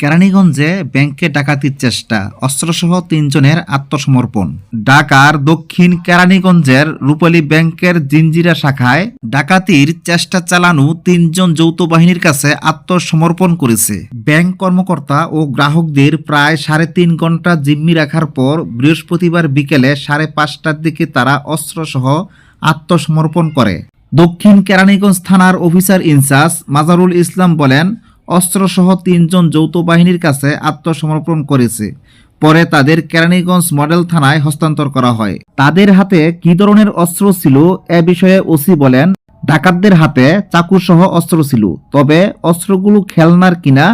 কেরানীগঞ্জে ব্যাংকে ডাকাতির চেষ্টা, অস্ত্রসহ তিনজনের আত্মসমর্পণ। ঢাকার দক্ষিণ কেরানীগঞ্জের রূপালী ব্যাংকের জিঞ্জিরা শাখায় ডাকাতির চেষ্টা চালানো তিনজন যৌথ বাহিনীর কাছে আত্মসমর্পণ করেছে। ব্যাংক কর্মকর্তা ও গ্রাহকদের প্রায় সাড়ে তিন ঘণ্টা জিম্মি রাখার পর বৃহস্পতিবার বিকেলে সাড়ে পাঁচটার দিকে তারা অস্ত্রসহ আত্মসমর্পণ করে। দক্ষিণ কেরানীগঞ্জ থানার অফিসার ইনচার্জ মাজারুল ইসলাম বলেন অস্ত্রসহ তিনজন যৌথ বাহিনীর কাছে আত্মসমর্পণ করেছে। পরে তাদের কেরানীগঞ্জ মডেল থানায় হস্তান্তর করা হয়। তাদের হাতে কি ধরনের অস্ত্র ছিল এ বিষয়ে ওসি বলেন, ডাকাতদের হাতে চাকুসহ অস্ত্র ছিল, তবে অস্ত্রগুলো খেলনার কিনা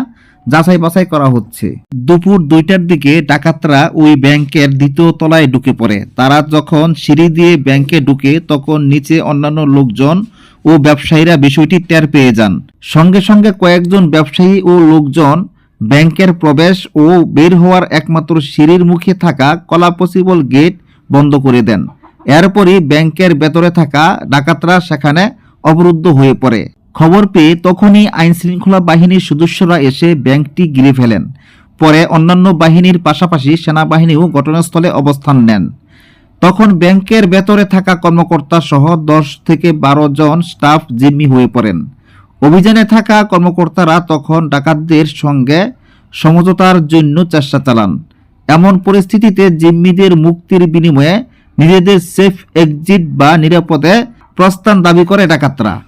যাচাই বাছাই করা হচ্ছে। দুপুর দুইটার দিকে ডাকাতরা ওই ব্যাংকের দ্বিতীয় তলায় ঢুকে পড়ে। তারা যখন সিঁড়ি দিয়ে ব্যাংকে ঢুকে, তখন নিচে অন্যান্য লোকজন ও ব্যবসায়ীরা বিষয়টি টের পেয়ে যান। সঙ্গে সঙ্গে কয়েকজন ব্যবসায়ী ও লোকজন ব্যাংকের প্রবেশ ও বের হওয়ার একমাত্র সিঁড়ির মুখে থাকা কলা পসিবল গেট বন্ধ করে দেন। এরপরই ব্যাংকের ভেতরে থাকা ডাকাতরা সেখানে অবরুদ্ধ হয়ে পড়ে। খবর পেয়ে তখনই আইন শৃঙ্খলা বাহিনীর সদস্যরা এসে ব্যাংকটি ঘিরে ফেলেন। পরে অন্যান্য বাহিনীর পাশাপাশি সেনাবাহিনীও ঘটনাস্থলে অবস্থান নেন। তখন ব্যাংকের ভেতরে থাকা কর্মকর্তা সহ দশ থেকে বারো জন স্টাফ জিম্মি হয়ে পড়েন। অভিযানে থাকা কর্মকর্তারা তখন ডাকাতদের সঙ্গে সমঝোতার জন্য চেষ্টা চালান। এমন পরিস্থিতিতে জিম্মিদের মুক্তির বিনিময়ে নিজেদের সেফ এক্সিট বা নিরাপদে প্রস্থান দাবি করে ডাকাতরা।